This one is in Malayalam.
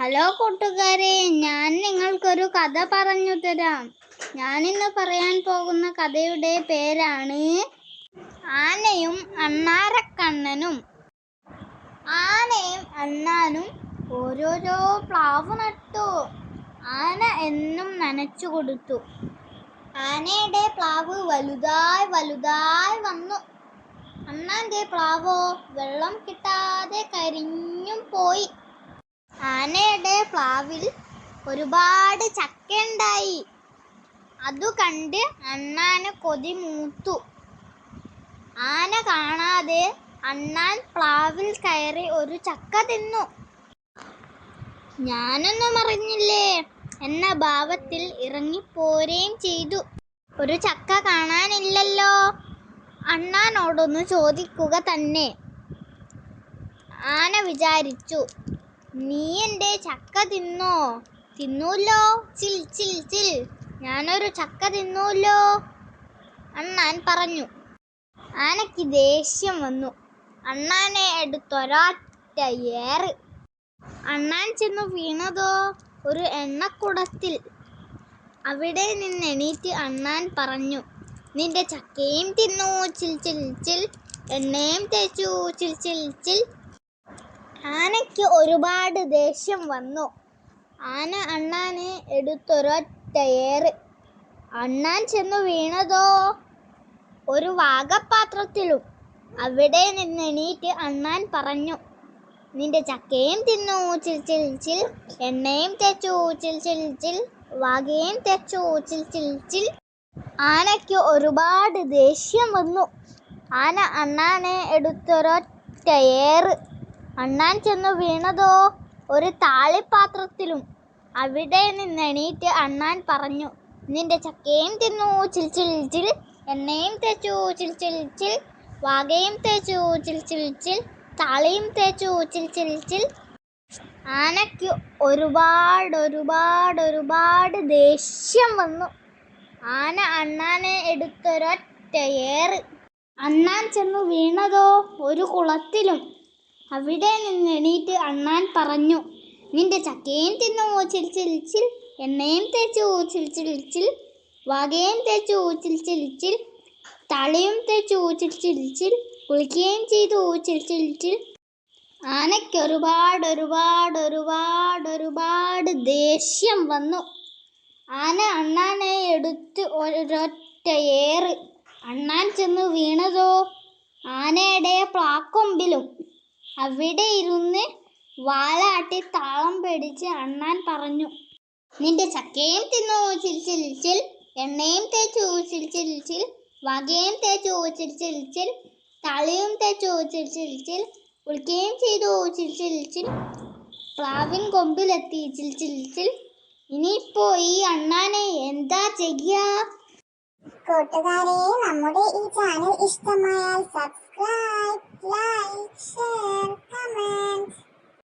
ഹലോ കൂട്ടുകാരെ ഞാൻ നിങ്ങൾക്കൊരു കഥ പറഞ്ഞു തരാം. ഞാൻ ഇന്ന് പറയാൻ പോകുന്ന കഥയുടെ പേരാണ് ആനയും അണ്ണാരക്കണ്ണനും. ആനയും അണ്ണാനും ഓരോരോ പ്ലാവ് നട്ടു. ആന എന്നും നനച്ചു കൊടുത്തു. ആനയുടെ പ്ലാവ് വലുതായി വലുതായി വന്നു. അണ്ണാന്റെ പ്ലാവോ വെള്ളം കിട്ടാതെ കരിഞ്ഞും പോയി. ആനയുടെ പ്ലാവിൽ ഒരുപാട് ചക്കയുണ്ടായി. അതു കണ്ട് അണ്ണാന് കൊതി മൂത്തു. ആന കാണാതെ അണ്ണാൻ പ്ലാവിൽ കയറി ഒരു ചക്ക തിന്നു. ഞാനൊന്നും അറിഞ്ഞില്ലേ? എന്ന ഭാവത്തിൽ ഇറങ്ങിപ്പോരുകയും ചെയ്തു. ഒരു ചക്ക കാണാനില്ലല്ലോ? അണ്ണാനോടൊന്ന് ചോദിക്കുക തന്നെ. ആന വിചാരിച്ചു. നീ എന്റെ ചക്ക തിന്നോ? തിന്നൂല്ലോ? ചിൽ ചിൽ ചിൽ. ഞാനൊരു ചക്ക തിന്നൂല്ലോ? അണ്ണാൻ പറഞ്ഞു. ആനയ്ക്ക് ദേഷ്യം വന്നു. അണ്ണാനെ എടുത്തൊരൊറ്റ ഏറ് അണ്ണാൻ ചെന്നു വീണതോ? ഒരു എണ്ണക്കുടത്തിൽ. അവിടെ നിന്ന് എണീറ്റ് അണ്ണാൻ പറഞ്ഞു നിന്റെ ചക്കയും തിന്നു. ചിൽ ചിൽ ചിൽ. എണ്ണയും തേച്ചു. ചിൽ ചിൽ ചിൽ. ആനയ്ക്ക് ഒരുപാട് ദേഷ്യം വന്നു. ആന അണ്ണാനെ എടുത്തൊരൊറ്റയേറ്. അണ്ണാൻ ചെന്നു വീണതോ? ഒരു വാഗപാത്രത്തിലും അവിടെ നിന്നെണീറ്റ് അണ്ണാൻ പറഞ്ഞു നിന്റെ ചക്കയും തിന്നു. ചിൽ ചിൽ ചിൽ. എണ്ണയും തേച്ചു. ചിൽ ചിൽ ചിൽ. വാകയും തേച്ചു. ചിൽ ചിൽ ചിൽ. ആനയ്ക്ക് ഒരുപാട് ദേഷ്യം വന്നു. ആന അണ്ണാനെ എടുത്തൊരൊറ്റ ഏറ് അണ്ണാൻ ചെന്നു വീണതോ? ഒരു താളിപ്പാത്രത്തിലും. അവിടെ നിന്ന് എണീറ്റ് അണ്ണാൻ പറഞ്ഞു നിന്റെ ചക്കയും തിന്നു ചിൽ ചിൽ ചിൽ. എണ്ണയും തേച്ചു ചിൽ ചിൽ ചിൽ. വാകയും തേച്ചു ചിൽ ചിൽ ചിൽ. താളിയും തേച്ചു ചിൽ ചിൽ ചിൽ. ആനയ്ക്ക് ഒരുപാട് ഒരുപാട് ഒരുപാട് ദേഷ്യം വന്നു. ആന അണ്ണാനെ എടുത്തൊരൊറ്റയേറ് അണ്ണാൻ ചെന്നു വീണതോ? ഒരു കുളത്തിലും. അവിടെ നിന്ന് എണീറ്റ് അണ്ണാൻ പറഞ്ഞു നിന്റെ ചക്കയും തിന്നു ചിൽ ചിൽ എണ്ണയും തേച്ചു ചിൽ ചിൽ വാകയും തേച്ചു ചിൽ ചിൽ തളയും തേച്ചു ചിൽ കുളിക്കുകയും ചെയ്തു ചിൽ ചിൽ. ആനയ്ക്ക് ഒരുപാട് ഒരുപാട് ഒരുപാട് ഒരുപാട് ദേഷ്യം വന്നു. ആന അണ്ണാനെ എടുത്ത് ഒരൊറ്റ ഏറ്. അണ്ണാൻ ചെന്ന് വീണതോ? ആനയുടെ പ്ലാക്കൊമ്പിലും അവിടെ ഇരുന്ന് വാലാട്ടി താളം പിടിച്ച് അണ്ണാൻ പറഞ്ഞു നിന്റെ ചക്കയും തിന്നു ചിൽ ചിൽ ചിൽ. എണ്ണയും തേച്ചു ചിരിച്ചിൽ ചിൽ ചിൽ. വകയും തേച്ചു ചിൽ ചിൽ ചിൽ. തളിയും തേച്ചു ചിരിച്ചിൽ ചിൽ ചിൽ. ചെയ്തു ചിൽ ചിൽ ചിൽ. പ്ലാവിൻ കൊമ്പിലെത്തി ചിരിച്ചിൽ ചിൽ ചിൽ. ഇനിയിപ്പോ ഈ അണ്ണാനെ എന്താ ചെയ്യാ? കൂട്ടുകാരെ നമ്മുടെ ഈ ചാനൽ ഇഷ്ടമായാൽ സബ്സ്ക്രൈബ് ലൈക്ക് ഷെയർ Bye.